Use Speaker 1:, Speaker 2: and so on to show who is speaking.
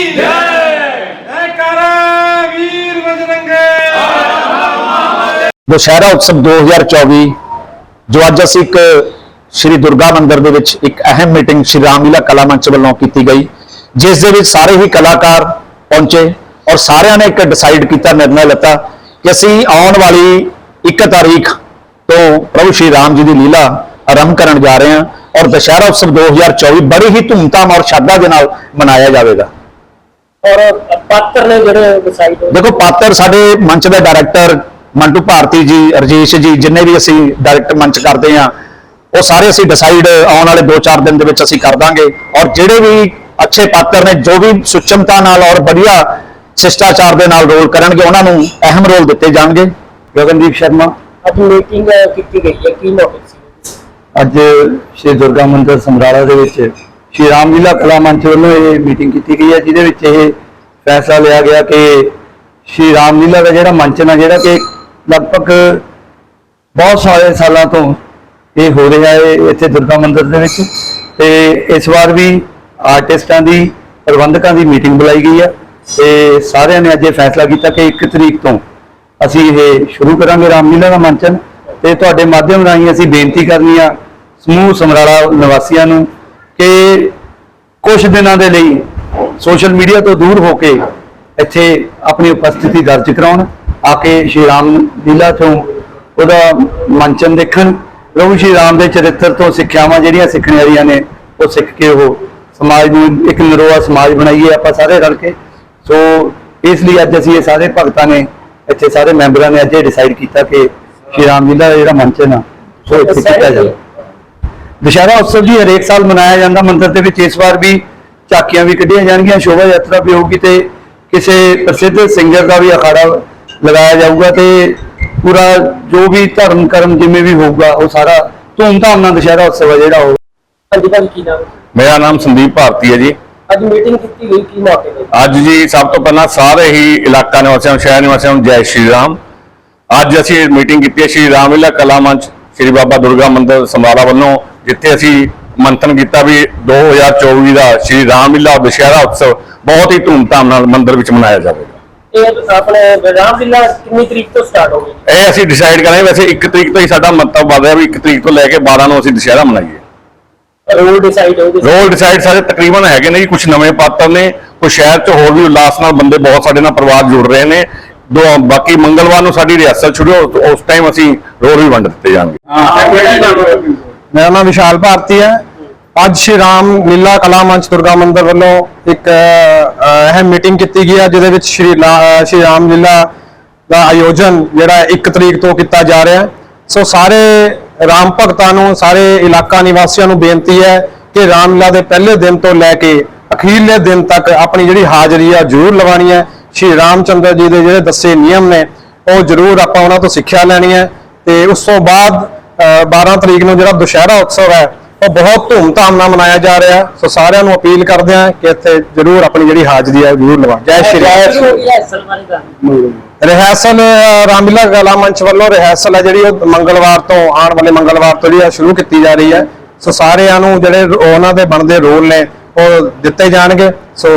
Speaker 1: की जय जयकारा वीर बजरंगे ਦੁਸ਼ਹਿਰਾ ਉਤਸਵ 2024 ਜੋ ਅੱਜ ਅਸੀਂ ਇੱਕ ਸ਼੍ਰੀ ਦੁਰਗਾ ਮੰਦਿਰ ਦੇ ਵਿੱਚ ਇੱਕ ਅਹਿਮ ਮੀਟਿੰਗ ਸ਼੍ਰੀ ਰਾਮਲੀਲਾ ਕਲਾ ਮੰਚ ਵੱਲੋਂ ਕੀਤੀ ਗਈ ਜਿਸ ਦੇ ਵਿੱਚ ਸਾਰੇ ਹੀ ਕਲਾਕਾਰ ਪਹੁੰਚੇ ਔਰ ਸਾਰਿਆਂ ਨੇ ਇੱਕ ਡਿਸਾਈਡ ਕੀਤਾ ਨਿਰਣਾ ਲਿੱਤਾ ਕਿ ਅਸੀਂ ਆਉਣ ਵਾਲੀ 1 ਤਾਰੀਖ ਤੋਂ ਪ੍ਰਭੂ ਸ਼੍ਰੀ ਰਾਮ ਜੀ ਦੀ ਲੀਲਾ ਆਰੰਭ ਕਰਨ ਜਾ ਰਹੇ ਹਾਂ ਔਰ ਦੁਸ਼ਹਿਰਾ ਉਤਸਵ 2024 ਬੜੀ ਹੀ ਧੂਮਧਾਮ ਔਰ ਸ਼ਰਧਾ ਦੇ ਨਾਲ ਮਨਾਇਆ ਜਾਵੇਗਾ।
Speaker 2: ਔਰ ਪਾਤਰ ਨੇ ਜਿਹੜੇ ਡਿਸਾਈਡ
Speaker 1: ਦੇਖੋ ਪਾਤਰ ਸਾਡੇ ਮੰਚ ਦੇ ਡਾਇਰੈਕਟਰ ਮੰਟੂ ਭਾਰਤੀ ਜੀ ਰਜੇਸ਼ ਜੀ ਜਿੰਨੇ ਵੀ ਅਸੀਂ ਡਾਇਰੈਕਟ ਮੰਚ ਕਰਦੇ ਆ ਉਹ ਸਾਰੇ ਅਸੀਂ ਡਿਸਾਈਡ ਆਉਣ ਵਾਲੇ 2-4 ਦਿਨ ਦੇ ਵਿੱਚ ਅਸੀਂ ਕਰ ਦਾਂਗੇ। ਔਰ ਜਿਹੜੇ ਵੀ ਅੱਛੇ ਪਾਤਰ ਨੇ ਜੋ ਵੀ ਸੁਚਮਤਾ ਨਾਲ ਔਰ ਵਧੀਆ ਸ਼ਿਸ਼ਟਾਚਾਰ ਦੇ ਨਾਲ ਰੋਲ ਕਰਨਗੇ ਉਹਨਾਂ ਨੂੰ ਅਹਿਮ ਰੋਲ ਦਿੱਤੇ ਜਾਣਗੇ। ਗਗਨਦੀਪ ਸ਼ਰਮਾ।
Speaker 2: ਅੱਜ ਮੀਟਿੰਗ ਕੀਤੀ ਗਈ ਹੈ। ਕੀ ਮੌਕੇ ਸੀ?
Speaker 3: ਅੱਜ ਸ਼੍ਰੀ ਦੁਰਗਾ ਮੰਦਿਰ ਸਮਰਾਲਾ ਦੇ ਵਿੱਚ ਸ਼੍ਰੀ ਰਾਮਲੀਲਾ ਕਲਾ ਮੰਚ ਵੱਲੋਂ ਇਹ ਮੀਟਿੰਗ ਕੀਤੀ ਗਈ ਹੈ, ਜਿਹਦੇ ਵਿੱਚ ਇਹ ਫੈਸਲਾ ਲਿਆ ਗਿਆ ਕਿ ਸ਼੍ਰੀ ਰਾਮਲੀਲਾ ਦਾ ਜਿਹੜਾ ਮੰਚ ਨਾ, ਜਿਹੜਾ ਕਿ ਲਗਭਗ ਬਹੁਤ ਸਾਰੇ ਸਾਲਾਂ ਤੋਂ ਇਹ ਹੋ ਰਿਹਾ ਹੈ ਇੱਥੇ ਦੁਰਗਾ ਮੰਦਿਰ ਦੇ ਵਿੱਚ ਤੇ ਇਸ ਵਾਰ ਵੀ ਆਰਟਿਸਟਾਂ ਦੀ, ਪ੍ਰਬੰਧਕਾਂ ਦੀ ਮੀਟਿੰਗ ਬੁਲਾਈ ਗਈ ਹੈ ਤੇ ਸਾਰਿਆਂ ਨੇ ਅੱਜ ਇਹ ਫੈਸਲਾ ਕੀਤਾ ਕਿ 1 ਤਰੀਕ ਤੋਂ ਅਸੀਂ ਇਹ ਸ਼ੁਰੂ ਕਰਾਂਗੇ ਰਾਮਲੀਲਾ ਦਾ ਮੰਚਨ ਤੇ ਤੁਹਾਡੇ ਮਾਧਿਅਮ ਰਾਹੀਂ ਅਸੀਂ ਬੇਨਤੀ ਕਰਨੀ ਆ ਸਮੂਹ ਸਮਰਾਲਾ ਨਿਵਾਸੀਆਂ ਨੂੰ ਕਿ ਕੁਝ ਦਿਨਾਂ ਦੇ ਲਈ ਸੋਸ਼ਲ ਮੀਡੀਆ ਤੋਂ ਦੂਰ ਹੋ ਕੇ ਇੱਥੇ ਆਪਣੀ ਉਪਸਥਿਤੀ ਦਰਜ ਕਰਾਉਣ, ਆ ਕੇ ਸ਼੍ਰੀ ਰਾਮ ਲੀਲਾ ਤੋਂ ਉਹਦਾ ਮੰਚਨ ਦੇਖਣ, ਪ੍ਰਭੂ ਸ਼੍ਰੀ ਰਾਮ ਦੇ ਚਰਿੱਤਰ ਤੋਂ ਸਿੱਖਿਆਵਾਂ ਜਿਹੜੀਆਂ ਸਿੱਖਣ ਵਾਲੀਆਂ ਨੇ, ਉਹ ਸਿੱਖ ਕੇ ਉਹ ਸਮਾਜ ਨੂੰ ਇੱਕ ਨਰੋਆ ਸਮਾਜ ਬਣਾਈਏ ਆਪਾਂ ਸਾਰੇ ਰਲ ਕੇ। ਸੋ ਇਸ ਲਈ ਅੱਜ ਅਸੀਂ ਇਹ ਸਾਰੇ ਭਗਤਾਂ ਨੇ, ਇੱਥੇ ਸਾਰੇ ਮੈਂਬਰਾਂ ਨੇ ਅੱਜ ਇਹ ਡਿਸਾਈਡ ਕੀਤਾ ਕਿ ਸ਼੍ਰੀ ਰਾਮ ਲੀਲਾ ਦਾ ਜਿਹੜਾ ਮੰਚਨ ਆ, ਉਹ ਇੱਥੇ ਕੀਤਾ ਜਾਵੇ। ਦੁਸ਼ਹਿਰਾ ਉਤਸਵ ਜੀ ਹਰੇਕ ਸਾਲ ਮਨਾਇਆ ਜਾਂਦਾ। ਮੰਦਿਰ ਦੇ ਵਿੱਚ ਇਸ ਵਾਰ ਵੀ ਝਾਕੀਆਂ ਵੀ ਕੱਢੀਆਂ ਜਾਣਗੀਆਂ। ਸ਼ੋਭਾ ਯਾਤਰਾ ਵੀ ਹੋਊਗੀ ਤੇ ਕਿਸੇ ਪ੍ਰਸਿੱਧ ਸਿੰਗਰ ਦਾ ਵੀ ਅਖਾੜਾ ਲਗਾਇਆ ਜਾਊਗਾ ਤੇ ਪੂਰਾ ਜੋ ਵੀ ਧਰਮ ਕਰਮ ਜਿਵੇਂ ਵੀ ਹੋਊਗਾ ਉਹ ਸਾਰਾ ਧੂਮਧਾਮ ਨਾਲ ਦੁਸ਼ਹਿਰਾ ਉਤਸਵ ਜਿਹੜਾ ਉਹ।
Speaker 2: ਹਾਂਜੀ ਭਾਈ ਕੀ ਨਾਮ? ਹੈ?
Speaker 4: ਮੇਰਾ ਨਾਮ ਸੰਦੀਪ ਭਾਰਤੀ ਹੈ ਜੀ।
Speaker 2: ਅੱਜ ਮੀਟਿੰਗ ਕੀਤੀ ਗਈ ਕੀ ਮੌਕੇ ਤੇ?
Speaker 4: ਅੱਜ ਜੀ ਸਭ ਤੋਂ ਪਹਿਲਾਂ ਸਾਰੇ ਹੀ ਇਲਾਕਾ ਨਿਵਾਸੀਆਂ ਨੂੰ ਸ਼ਹਿਰ ਨਿਵਾਸੀਆਂ ਨੂੰ ਜੈ ਸ਼੍ਰੀ ਰਾਮ। ਅੱਜ ਅਸੀਂ ਮੀਟਿੰਗ ਕੀਤੀ ਹੈ ਸ਼੍ਰੀ ਰਾਮਲੀਲਾ ਕਲਾ ਮੰਚ ਸ਼੍ਰੀ ਬਾਬਾ ਦੁਰਗਾ ਮੰਦਿਰ ਸਮਰਾਲਾ ਵੱਲੋਂ। ਜਿੱਥੇ ਅਸੀਂ ਮੰਥਨ ਕੀਤਾ ਵੀ 2024 ਦਾ ਸ਼੍ਰੀ ਰਾਮਲੀਲਾ ਦੁਸ਼ਹਿਰਾ ਉਤਸਵ ਬਹੁਤ ਹੀ ਧੂਮਧਾਮ ਨਾਲ ਮੰਦਿਰ ਵਿੱਚ ਮਨਾਇਆ ਜਾਵੇਗਾ।
Speaker 2: ਇਹ ਆਪਣੇ ਰਾਮਲੀਲਾ ਕਿੰਨੀ ਤਰੀਕ ਤੋਂ ਸਟਾਰਟ ਹੋਗੀ
Speaker 4: ਇਹ ਅਸੀਂ ਡਿਸਾਈਡ ਕਰਾਂਗੇ ਵੈਸੇ 1 ਤਰੀਕ ਤੋਂ ਹੀ ਸਾਡਾ ਮੰਤਵ ਵਧ ਰਿਹਾ ਵੀ 1 ਤਰੀਕ ਤੋਂ ਲੈ ਕੇ 12 ਨੂੰ ਅਸੀਂ ਦੁਸ਼ਹਿਰਾ ਮਨਾਈਏ।
Speaker 2: ਰੂਲ ਡਿਸਾਈਡ ਹੋਗੇ
Speaker 4: ਰੋਲ ਡਿਸਾਈਡ ਸਾਰੇ ਤਕਰੀਬਨ ਹੈਗੇ ਨੇ ਜੀ ਕੁਝ ਨਵੇਂ ਪਾਤਰ ਨੇ ਕੁਝ ਸ਼ਹਿਰ 'ਚ ਹੋਰ ਵੀ ਉਲਾਸ ਨਾਲ ਬੰਦੇ ਬਹੁਤ ਸਾਡੇ ਨਾਲ ਪਰਿਵਾਰ ਜੁੜ ਰਹੇ ਨੇ। ਦੋ ਬਾਕੀ ਮੰਗਲਵਾਰ ਨੂੰ ਸਾਡੀ ਰਿਹਰਸਲ ਸ਼ੁਰੂ ਹੋ ਉਸ ਟਾਈਮ ਅਸੀਂ ਰੋਲ ਵੀ ਵੰਡ ਦਿੱਤੇ ਜਾਣਗੇ।
Speaker 5: ਮੇਰਾ ਨਾਮ ਵਿਸ਼ਾਲ ਭਾਰਤੀ ਹੈ। ਅੱਜ ਸ਼੍ਰੀ ਰਾਮ ਲੀਲਾ ਕਲਾ ਮੰਚ ਦੁਰਗਾ ਮੰਦਿਰ ਵੱਲੋਂ ਇੱਕ ਅਹਿਮ ਮੀਟਿੰਗ ਕੀਤੀ ਗਈ ਹੈ, ਜਿਹਦੇ ਵਿੱਚ ਸ਼੍ਰੀ ਲਾ- ਸ਼੍ਰੀ ਰਾਮ ਲੀਲਾ ਦਾ ਆਯੋਜਨ ਜਿਹੜਾ 1 ਤਰੀਕ ਤੋਂ ਕੀਤਾ ਜਾ ਰਿਹਾ ਹੈ। ਸੋ ਸਾਰੇ ਰਾਮ ਭਗਤਾਂ ਨੂੰ, ਸਾਰੇ ਇਲਾਕਾ ਨਿਵਾਸੀਆਂ ਨੂੰ ਬੇਨਤੀ ਹੈ ਕਿ ਰਾਮਲੀਲਾ ਦੇ ਪਹਿਲੇ ਦਿਨ ਤੋਂ ਲੈ ਕੇ ਅਖੀਰਲੇ ਦਿਨ ਤੱਕ ਆਪਣੀ ਜਿਹੜੀ ਹਾਜ਼ਰੀ ਆ ਜ਼ਰੂਰ ਲਵਾਉਣੀ ਹੈ। ਸ਼੍ਰੀ ਰਾਮਚੰਦਰ ਜੀ ਦੇ ਜਿਹੜੇ ਦੱਸੇ ਨਿਯਮ ਨੇ, ਉਹ ਜ਼ਰੂਰ ਆਪਾਂ ਉਹਨਾਂ ਤੋਂ ਸਿੱਖਿਆ ਲੈਣੀ ਹੈ। ਤੇ ਉਸ ਤੋਂ ਬਾਅਦ 12 ਤਰੀਕ ਨੂੰ ਜਿਹੜਾ ਦੁਸ਼ਹਿਰਾ ਉਤਸਵ ਹੈ ਉਹ ਬਹੁਤ ਧੂਮਧਾਮ ਨਾਲ ਮਨਾਇਆ ਜਾ ਰਿਹਾ। ਸੋ ਸਾਰਿਆਂ ਨੂੰ ਅਪੀਲ ਕਰਦੇ ਹਾਂ ਕਿ ਇੱਥੇ ਜ਼ਰੂਰ ਆਪਣੀ ਜਿਹੜੀ ਹਾਜ਼ਰੀ ਹੈ ਜ਼ਰੂਰ ਲਵਾ ਜੈ ਸ਼੍ਰੀ ਰਾਮ।
Speaker 2: ਰਿਹਰਸਲ
Speaker 5: ਰਾਮਲੀਲਾ ਕਲਾ ਮੰਚ ਵੱਲੋਂ ਰਿਹਰਸਲ ਹੈ ਜਿਹੜੀ ਉਹ ਮੰਗਲਵਾਰ ਤੋਂ ਆਉਣ ਵਾਲੇ ਮੰਗਲਵਾਰ ਤੋਂ ਜਿਹੜੀ ਆ ਸ਼ੁਰੂ ਕੀਤੀ ਜਾ ਰਹੀ ਹੈ। ਸੋ ਸਾਰਿਆਂ ਨੂੰ ਜਿਹੜੇ ਉਹਨਾਂ ਦੇ ਬਣਦੇ ਰੋਲ ਨੇ ਉਹ ਦਿੱਤੇ ਜਾਣਗੇ। ਸੋ